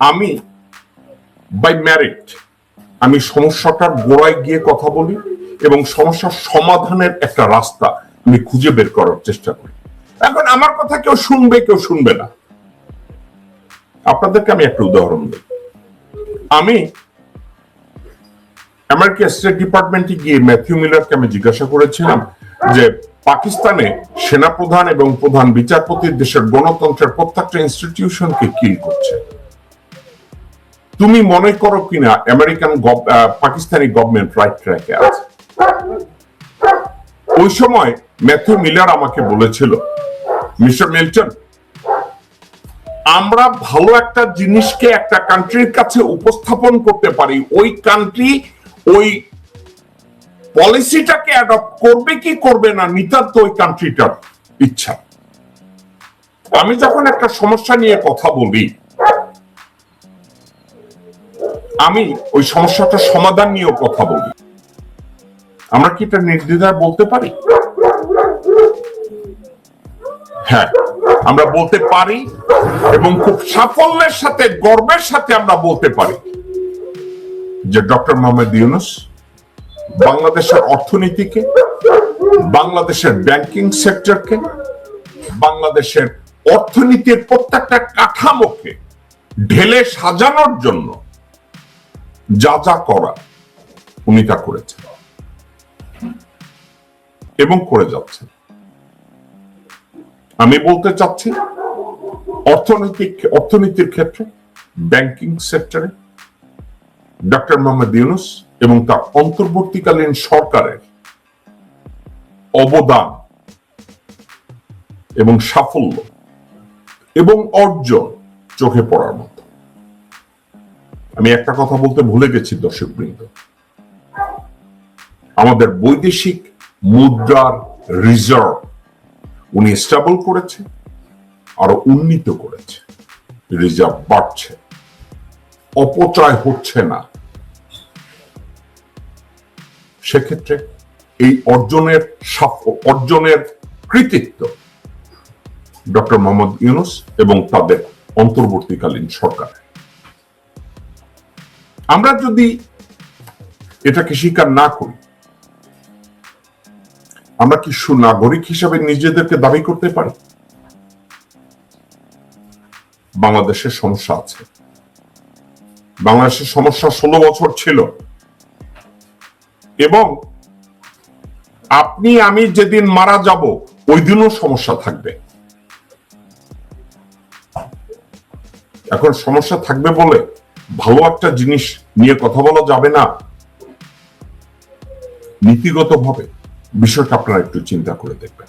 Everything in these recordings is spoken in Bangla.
আমি বাই ম্যারিট আমি সমস্যাটার গোড়ায় গিয়ে কথা বলি এবং সমস্যার সমাধানের একটা রাস্তা আমি খুঁজে বের করার চেষ্টা করি। এখন আমার কথা কেউ শুনবে কেউ শুনবে না। আপনাদেরকে আমি একটা উদাহরণ দিই। আমি আমেরিকা স্টেট ডিপার্টমেন্টে গিয়ে ম্যাথিউ মিলারকে আমি জিজ্ঞাসা করেছিলাম যে, পাকিস্তানে সেনাপ্রধান এবং প্রধান বিচারপতির দেশের গণতন্ত্রের প্রত্যেকটা ইনস্টিটিউশনকে কিল করছে? তুমি মনে করো কিনা আমেরিকান পাকিস্তানি গভর্নমেন্ট রাইট ট্র্যাকে আছে। ওই সময় ম্যাথিউ মিলার আমাকে বলেছিল মিস্টার মিল্টন আমরা ভালো একটা জিনিসকে একটা কান্ট্রির কাছে উপস্থাপন করতে পারি। ওই কান্ট্রি ওই পলিসিটাকে অ্যাডপ্ট করবে কি করবে না, নিতান্ত ওই কান্ট্রিটার ইচ্ছা। আমি যখন একটা সমস্যা নিয়ে কথা বলি আমি ওই সমস্যাটার সমাধান নিয়েও কথা বলি। আমরা কি এটা নির্দ্বিধায় বলতে পারি? হ্যাঁ আমরা বলতে পারি এবং খুব সাফল্যের সাথে, গর্বের সাথে আমরা বলতে পারি যে ডক্টর মোহাম্মদ ইউনুস বাংলাদেশের অর্থনীতিকে, বাংলাদেশের ব্যাংকিং সেক্টরকে, বাংলাদেশের অর্থনীতির প্রত্যেকটা কাঠামোকে ঢেলে সাজানোর জন্য যা যা করা উনি তা করেছেন এবং করে যাচ্ছেন আমি বলতে চাচ্ছি, অর্থনৈতিক, অর্থনীতির ক্ষেত্রে ব্যাংকিং সেক্টরে ডক্টর মোহাম্মদ ইউনুস এবং তার অন্তর্বর্তীকালীন সরকারের অবদান এবং সাফল্য এবং অর্জন চোখে পড়ার মতো। আমি একটা কথা বলতে ভুলে গেছি দর্শক বৃন্দ আমাদের বৈদেশিক মুদ্রার রিজার্ভ উনি স্টেবল করেছে, আরও উন্নীত করেছে। রিজার্ভ বাড়ছে। অপচয় হচ্ছে না। সেক্ষেত্রে এই অর্জনের অর্জনের কৃতিত্ব ডক্টর মোহাম্মদ ইউনুস এবং তাদের অন্তর্বর্তীকালীন সরকার আমরা যদি এটাকে স্বীকার না করি, আমরা কি সুনাগরিক হিসাবে নিজেদেরকে দাবি করতে পারি? বাংলাদেশের সমস্যা আছে। বাংলাদেশের সমস্যা ষোলো বছর ছিল। এবং আপনি, আমি যেদিন মারা যাব, ওই দিনও সমস্যা থাকবে। এখন সমস্যা থাকবে বলে ভালো একটা জিনিস নিয়ে কথা বলা যাবে না। নীতিগতভাবে বিষয়টা আপনারা একটু চিন্তা করে দেখবেন।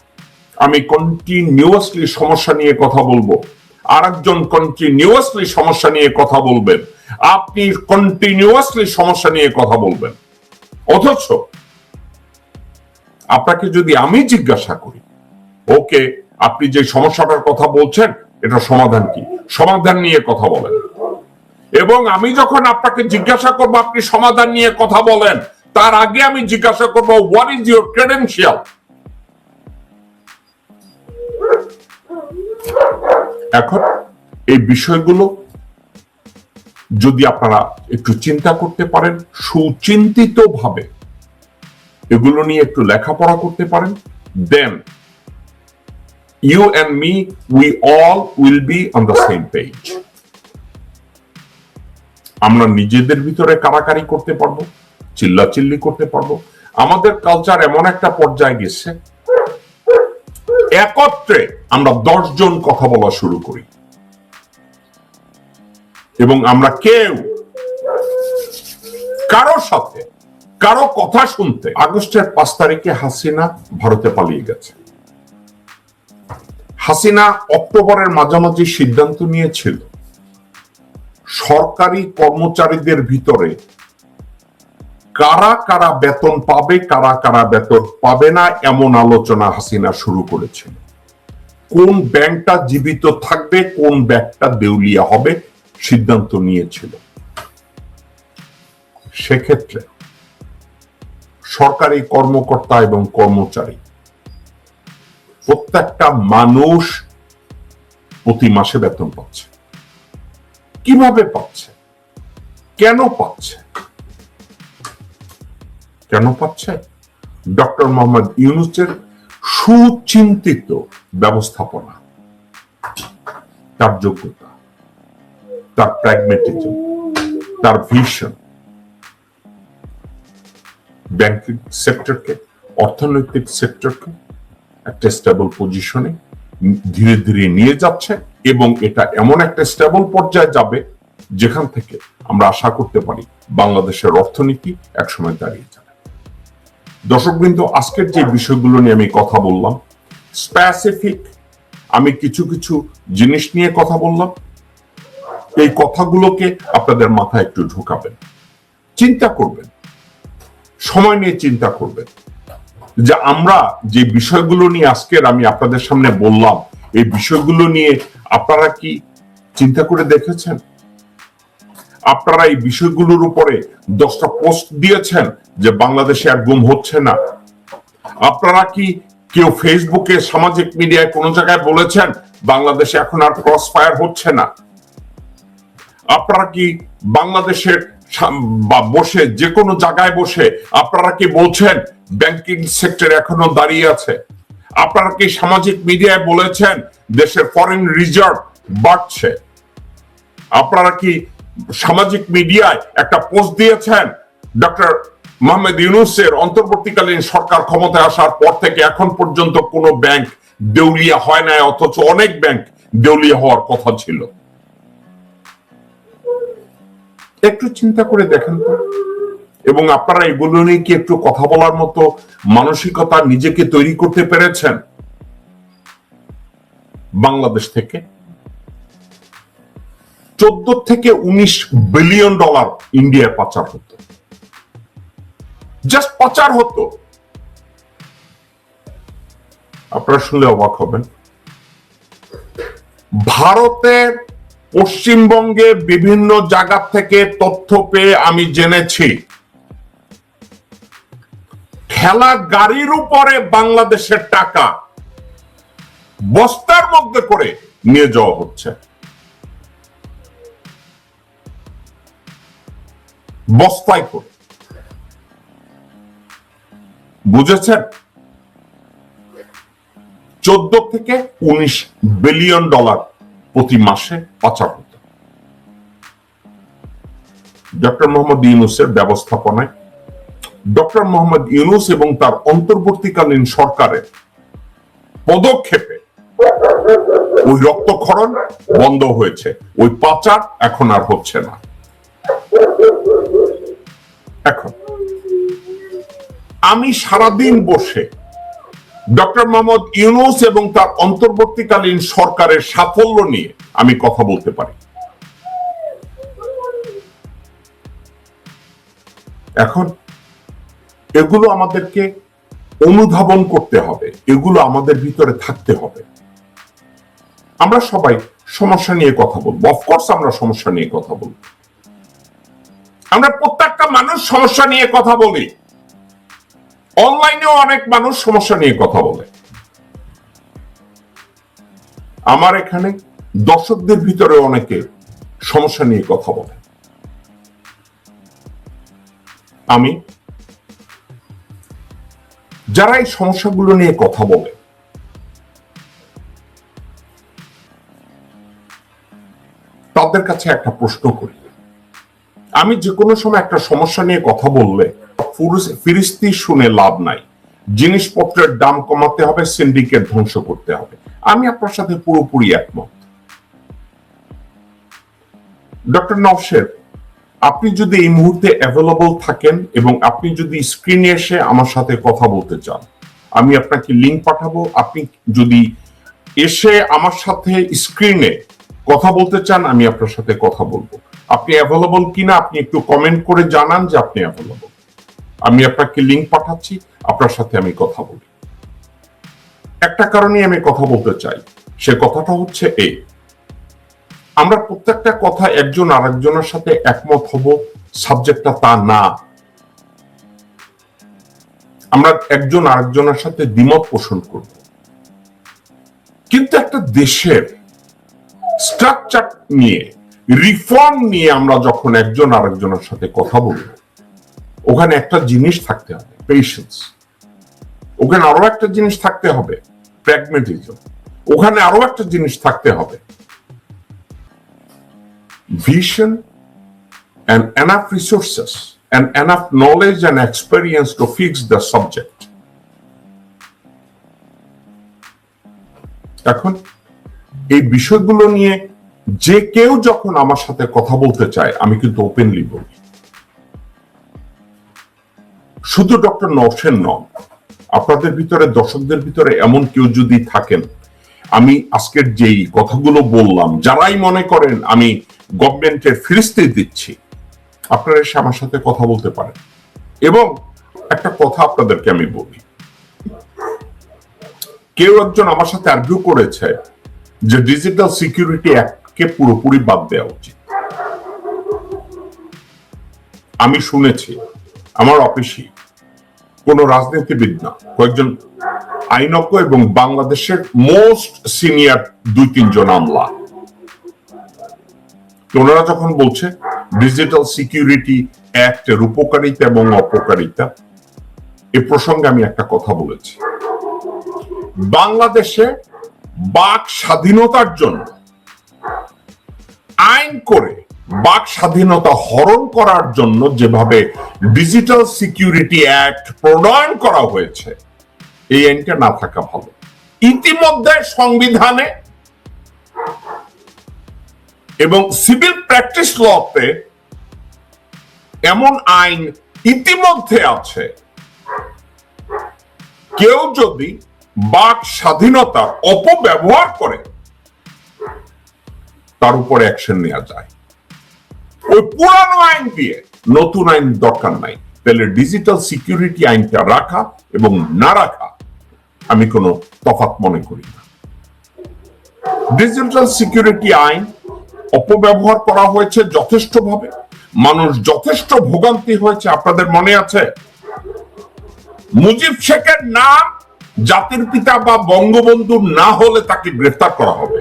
আমি কন্টিনিউয়াসলি সমস্যা নিয়ে কথা বলব। আর একজন কন্টিনিউয়াসলি সমস্যা নিয়ে কথা বলবেন। আপনি কন্টিনিউয়াসলি সমস্যা নিয়ে কথা বলবেন। অথচ আপনাকে যদি আমি জিজ্ঞাসা করি, ওকে, আপনি যে সমস্যাটার কথা বলছেন, এটা সমাধান কি? সমাধান নিয়ে কথা বলেন। এবং আমি যখন আপনাকে জিজ্ঞাসা করব, আপনি সমাধান নিয়ে কথা বলেন, তার আগে আমি জিজ্ঞাসা করব হোয়াট ইজ ইউর ক্রেডেন্সিয়াল এখন এই বিষয়গুলো যদি আপনারা একটু চিন্তা করতে পারেন সুচিন্তিত ভাবে এগুলো নিয়ে একটু লেখাপড়া করতে পারেন then you and me we all will be on the same page আমরা নিজেদের ভিতরে কারাকারি করতে পারব, চিল্লাচিল্লি করতে পারব। আমাদের কালচার এমন একটা পর্যায়ে গেছে, একত্রে আমরা জন কথা বলা শুরু করি। এবং আমরা কেউ কারও সাথে, কারও কথা শুনতে আগস্টের পাঁচ তারিখে হাসিনা ভারতে পালিয়ে গেছে। হাসিনা অক্টোবরের মাঝামাঝি সিদ্ধান্ত নিয়েছিল। সরকারি কর্মচারীদের ভিতরে কারা কারা বেতন পাবে, কারা কারা বেতন পাবে না, এমন আলোচনা হাসিনা শুরু করেছিল কোন ব্যাংকটা জীবিত থাকবে, কোন ব্যাংকটা দেউলিয়া হবে, সিদ্ধান্ত নিয়েছিল। সেক্ষেত্রে সরকারি কর্মকর্তা এবং কর্মচারী, প্রত্যেকটা মানুষ প্রতি মাসে বেতন পাচ্ছে। কীভাবে পাচ্ছে? কেন পাচ্ছে? কেন পাচ্ছে? ডক্টর মোহাম্মদ ইউনুসের সুচিন্তিত ব্যবস্থাপনা, তার যোগ্যতা, তার প্র্যাগমেটিজম তার ভিশন ব্যাংকিং সেক্টরকে অর্থনৈতিক সেক্টরকে একটা স্টেবল পজিশনে ধীরে ধীরে নিয়ে যাচ্ছে এবং এটা এমন একটা স্টেবল পর্যায়ে যাবে যেখান থেকে আমরা আশা করতে পারি বাংলাদেশের অর্থনীতি একসময় দাঁড়িয়ে যাবে। দর্শকবৃন্দ, আজকের যে বিষয়গুলো নিয়ে আমি কথা বললাম স্পেসিফিক আমি কিছু কিছু জিনিস নিয়ে কথা বললাম। এই কথাগুলোকে আপনাদের মাথায় একটু ঢোকাবেন। চিন্তা করবেন। সময় নিয়ে চিন্তা করবেন। যে আমরা যে বিষয়গুলো নিয়ে আজকের আমি আপনাদের সামনে বললাম, এই বিষয়গুলো নিয়ে আপনারা কি চিন্তা করে দেখেছেন? আপনারা এই বিষয়গুলোর উপরে দশটা পোস্ট দিয়েছেন যে বাংলাদেশে আর গুম হচ্ছে না। আপনারা কি কেউ ফেসবুকে, সামাজিক মিডিয়ায় কোন জায়গায় বলেছেন, বাংলাদেশে এখন আর ক্রস ফায়ার হচ্ছে না? আপনারা কি বাংলাদেশের বা বসে যে কোনো জায়গায় বসে, আপনারা কি বলছেন? ব্যাংকিং সেক্টর এখনও দাঁড়িয়ে আছে। আপনারা কি সামাজিক মিডিয়ায় বলেছেন দেশের ফরেন রিজার্ভ বাড়ছে? আপনারা কি সামাজিক মিডিয়ায় একটা পোস্ট দিয়েছেন? ডক্টর মোহাম্মদ ইউনুসের অন্তর্বর্তীকালীন সরকার ক্ষমতায় আসার পর থেকে এখন পর্যন্ত কোনো ব্যাংক দেউলিয়া হয় না অথচ অনেক ব্যাংক দেউলিয়া হওয়ার কথা ছিল। একটু চিন্তা করে দেখেন তো। এবং আপনারা এগুলো নিয়ে কি একটু কথা বলার মতো মানসিকতা নিজেকে তৈরি করতে পেরেছেন? বাংলাদেশ থেকে। চোদ্দ থেকে উনিশ বিলিয়ন ডলার ইন্ডিয়ায় পাচার হতো। জাস্ট পাচার হতো। আপনারা শুনলে অবাক হবেন। ভারতের পশ্চিমবঙ্গে বিভিন্ন জায়গা থেকে তথ্য পেয়ে আমি জেনেছি। ঠেলা গাড়ির উপরে বাংলাদেশের টাকা বস্তার মধ্যে করে নিয়ে যাওয়া হচ্ছে। বস্তায় করে। বুঝেছেন? চোদ্দ থেকে উনিশ বিলিয়ন ডলার প্রতি মাসে পাচার হতো ডক্টর মোহাম্মদ ইউনুসের ব্যবস্থাপনায় ডক্টর মোহাম্মদ ইউনুস এবং তার অন্তর্বর্তীকালীন সরকারের পদক্ষেপে ওই রক্তক্ষরণ বন্ধ হয়েছে, ওই পাচার এখন আর হচ্ছে না। এখন আমি সারাদিন বসে ডক্টর মোহাম্মদ ইউনুস এবং তার অন্তর্বর্তীকালীন সরকারের সাফল্য নিয়ে আমি কথা বলতে পারি। এখন এগুলো আমাদেরকে অনুধাবন করতে হবে, এগুলো আমাদের ভিতরে থাকতে হবে। আমরা সবাই সমস্যা নিয়ে কথা বলব অফকোর্স আমরা সমস্যা নিয়ে কথা বলব। আমরা প্রত্যেকটা মানুষ সমস্যা নিয়ে কথা বলি। অনলাইনেও অনেক মানুষ সমস্যা নিয়ে কথা বলে। আমার এখানে দর্শকদের ভিতরে অনেকে সমস্যা নিয়ে কথা বলে। আমি যারা এই সমস্যাগুলো নিয়ে কথা বলে, তাদের কাছে একটা প্রশ্ন করি। আমি যে কোনো সময় একটা সমস্যা নিয়ে কথা বললে ফিরিস্তি শুনে লাভ নাই। জিনিসপত্রের দাম কমাতে হবে, সিন্ডিকেট ধ্বংস করতে হবে। আমি আপনার সাথে পুরোপুরি একমত। ডক্টর নওশের আপনি যদি এই মুহূর্তে অ্যাভেলেবল থাকেন এবং আপনি যদি স্ক্রিনে এসে আমার সাথে কথা বলতে চান, আমি আপনাকে লিংক পাঠাবো। আপনি যদি এসে আমার সাথে স্ক্রিনে কথা বলতে চান, আমি আপনার সাথে কথা বলব। আপনি অ্যাভেলেবল কিনা, আপনি একটু কমেন্ট করে জানান যে আপনি অ্যাভেলেবল আমি আপনাকে লিংক পাঠাচ্ছি, আপনার সাথে আমি কথা বলি। একটা কারণে আমি কথা বলতে চাই, সে কথাটা হচ্ছে এই আমরা প্রত্যেকটা কথা একজন আরেকজনের সাথে একমত হব সাবজেক্টটা তা না। আমরা একজন আরেকজনের সাথে দ্বিমত পোষণ করব। কিন্তু একটা দেশের স্ট্রাকচার নিয়ে রিফর্ম নিয়ে আমরা যখন একজন আরেকজনের সাথে কথা বলব ওখানে একটা জিনিস থাকতে হবে পেশেন্স ওখানে আরও একটা জিনিস থাকতে হবে প্র্যাগমেটিজম ওখানে আরও একটা জিনিস থাকতে হবে vision and enough resources and enough knowledge and experience to fix the subject. এখন এই বিষয়গুলো নিয়ে যে কেউ যখন আমার সাথে কথা বলতে চায়, আমি কিন্তু ওপেনলি বলি। শুধু ডক্টর নওশেন নন, আপনাদের ভিতরে, দর্শকদের ভিতরে এমন কেউ যদি থাকেন, আমি আজকের যেই কথাগুলো বললাম, যারাই মনে করেন আমি গভর্নমেন্টের ফিরিস্তি দিচ্ছি, আপনারা এসে আমার সাথে কথা বলতে পারেন। এবং একটা কথা আপনাদেরকে আমি বলি। কেউ একজন আমার সাথে আর্গিউ করেছে যে ডিজিটাল সিকিউরিটি অ্যাক্টকে পুরোপুরি বাদ দেওয়া উচিত। আমি শুনেছি আমার অফিসে কোন রাজনীতিবিদ না, কয়েকজন আইনজ্ঞ এবং বাংলাদেশের মোস্ট সিনিয়র দুই তিনজন আমলা। ওনারা যখন বলছে ডিজিটাল সিকিউরিটি অ্যাক্টের উপকারিতা এবং অপকারিতা এ প্রসঙ্গে আমি একটা কথা বলেছি। বাংলাদেশে বাক স্বাধীনতার জন্য আইন করে বাক স্বাধীনতা হরণ করার জন্য যেভাবে ডিজিটাল সিকিউরিটি অ্যাক্ট প্রণয়ন করা হয়েছে, এই আইনটা না থাকা ভালো। ইতিমধ্যে সংবিধানে এবং সিভিল প্র্যাকটিস লতে এমন আইন ইতিমধ্যে আছে। কেউ যদি বাক স্বাধীনতার অপব্যবহার করে, তার উপরে অ্যাকশন নেওয়া যায়। ওই পুরানো আইন দিয়ে নতুন আইন দরকার নাই। তাহলে ডিজিটাল সিকিউরিটি আইনটা রাখা এবং না রাখা আমি কোনো তফাৎ মনে করি না। ডিজিটাল সিকিউরিটি আইন অপব্যবহার করা হয়েছে যথেষ্টভাবে। মানুষ যথেষ্ট ভোগান্তি হয়েছে, আপনাদের মনে আছে? মুজিব শেখের নাম জাতির পিতা বা বঙ্গবন্ধু না হলে তাকে গ্রেফতার করা হবে।